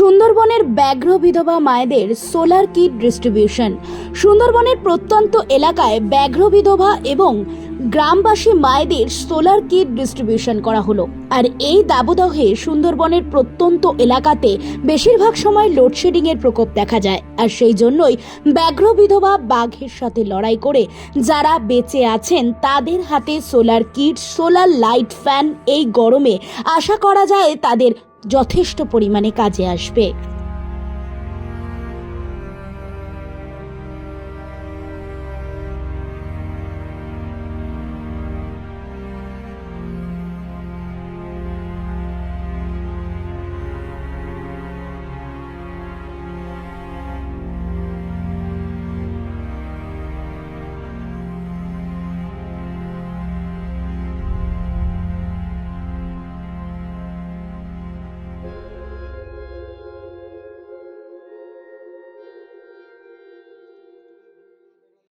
সুন্দরবনের ব্যাঘ্র বিধবা মায়েদের সোলার কিট ডিস্ট্রিবিউশন সুন্দরবনের প্রত্যন্ত এলাকায় ব্যাঘ্র বিধবা এবং গ্রামবাসী মায়েদের সোলার কিট ডিস্ট্রিবিউশন করা হলো। আর এই দাবদাহে সুন্দরবনের প্রত্যন্ত এলাকাতে বেশিরভাগ সময় লোডশেডিং এর প্রকোপ দেখা যায়। আর সেই জন্যই ব্যাঘ্র বিধবা বাঘের সাথে লড়াই করে যারা বেঁচে আছেন, তাদের হাতে solar kit solar light fan এই গরমে আশা করা যায় তাদের যথেষ্ট পরিমাণে কাজে আসবে।